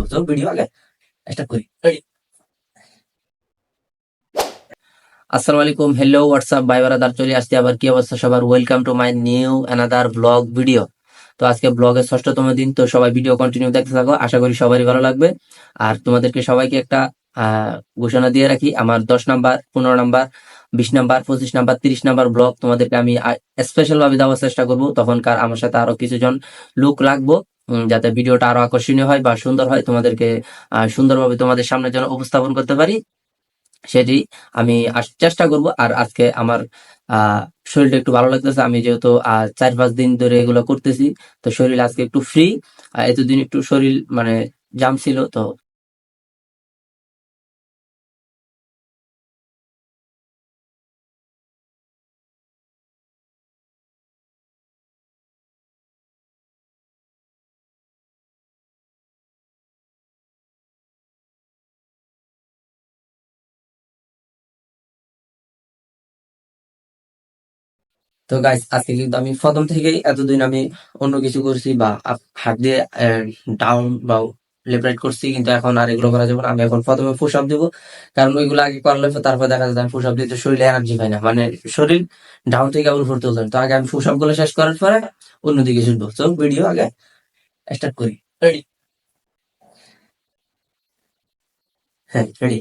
শুনব তো ভিডিও আগে? স্টার্ট করি। আসসালামু আলাইকুম হ্যালো হোয়াটসঅ্যাপ ভাই বারাদার চলে আসছে আবার কি অবস্থা সবার? Welcome to my new another vlog video তো আজকে ব্লগের ষষ্ঠতম দিন তো সবাই ভিডিও কন্টিনিউ দেখতে থাকো আশা করি সবারই ভালো লাগবে। আর তোমাদেরকে সবাইকে একটা আহ, ঘোষণা দিয়ে রাখি আমার দশ নাম্বার পনেরো নাম্বার বিশ নাম্বার পঁচিশ নাম্বার তিরিশ নাম্বার ব্লগ তোমাদেরকে আমি স্পেশাল ভাবে দেওয়ার চেষ্টা করব। তখনকার আমার সাথে আরও কিছুজন লোক রাখব। যাতে ভিডিওটা আরও আকর্ষণীয় হয় বা সুন্দর হয়, তোমাদেরকে সুন্দরভাবে তোমাদের সামনে যেন উপস্থাপন করতে পারি, সেটি আমি চেষ্টা করব। আর আজকে আমার শরীরটা একটু ভালো লাগতেছে। আমি যেহেতু চার পাঁচ দিন ধরে এগুলো করতেছি, তো শরীর আজকে একটু ফ্রি এতদিন একটু শরীর মানে জাম ছিল, তো তো গাইস আজকে কিন্তু আমি প্রথম থেকেই এতদিন আমি অন্য কিছু করছি বা হাত দিয়ে ডাউন বা লেফট রাইট করছি, কিন্তু এখন আর এগুলো করা যাবে না। আমি এখন প্রথমে পুশ আপ দিব। কারণ ওইগুলো আগে করলে তারপর দেখা যাচ্ছে আমি পুশ আপ দিতে শরীরে এনার্জি পাই না। মানে শরীর ডাউন থেকে আবার উপর তুলতে। তো আগে আমি পুশ আপগুলো শেষ করার পরে অন্যদিকে শুনব তো ভিডিও আগে স্টার্ট করি। রেডি হ্যাঁ রেডি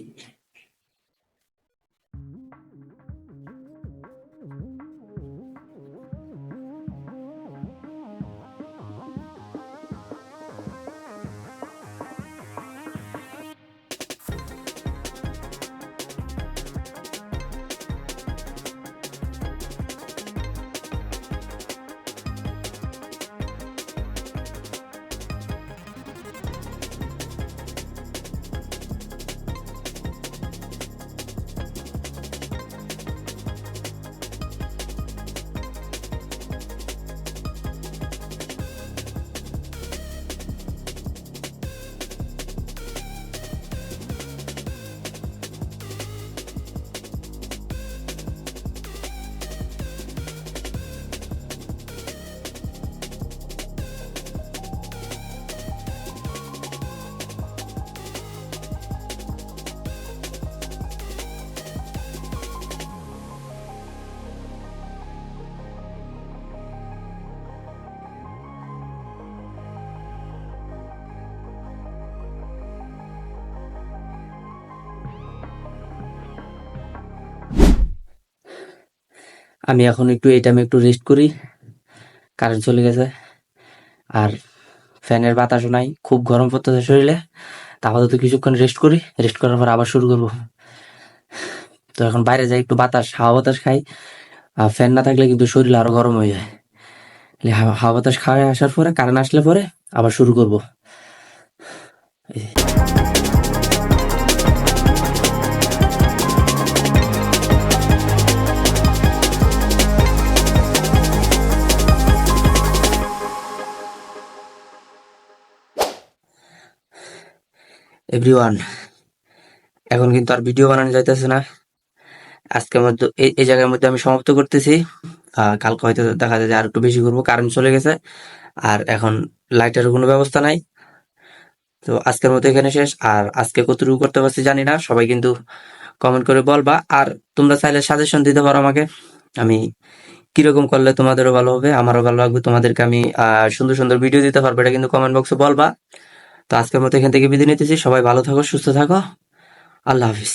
আমি এখন একটু এই টাইমে একটু রেস্ট করি। কারেন্ট চলে গেছে। আর ফ্যানের বাতাসও নাই, খুব গরম পড়তেছে শরীরে। তাহলে তো কিছুক্ষণ রেস্ট করি। রেস্ট করার পর আবার শুরু করব। তো এখন বাইরে যাই, একটু বাতাস, হাওয়া বাতাস খাই। আর ফ্যান না থাকলে কিন্তু শরীর আরও গরম হয়ে যায়। হাওয়া বাতাস খাওয়ায় আসার পরে কারেন্ট আসলে পরে আবার শুরু করব। এভরিওয়ান এখন কিন্তু আর ভিডিও বানানো যাইতেছে না। আজকের মধ্যে এই জায়গার মধ্যে আমি সমাপ্ত করতেছি। কালকে হয়তো দেখা যায় যে আর একটু বেশি করব কারেন্ট চলে গেছে। আর এখন লাইটের কোনো ব্যবস্থা নাই। তো আজকের মতো এখানে শেষ। আর আজকে কতটুকু করতে পারছি জানি না। সবাই কিন্তু কমেন্ট করে বলবা। আর তোমরা চাইলে সাজেশন দিতে পারো আমাকে। আমি কীরকম করলে তোমাদেরও ভালো হবে, আমারও ভালো লাগবে। তোমাদেরকে আমি সুন্দর সুন্দর ভিডিও দিতে পারব, এটা কিন্তু কমেন্ট বক্সে বলবা। তো আজকের মতো এখান থেকে বিদায় নিতেছি। সবাই ভালো থাকো সুস্থ থাকো। আল্লাহ হাফিজ।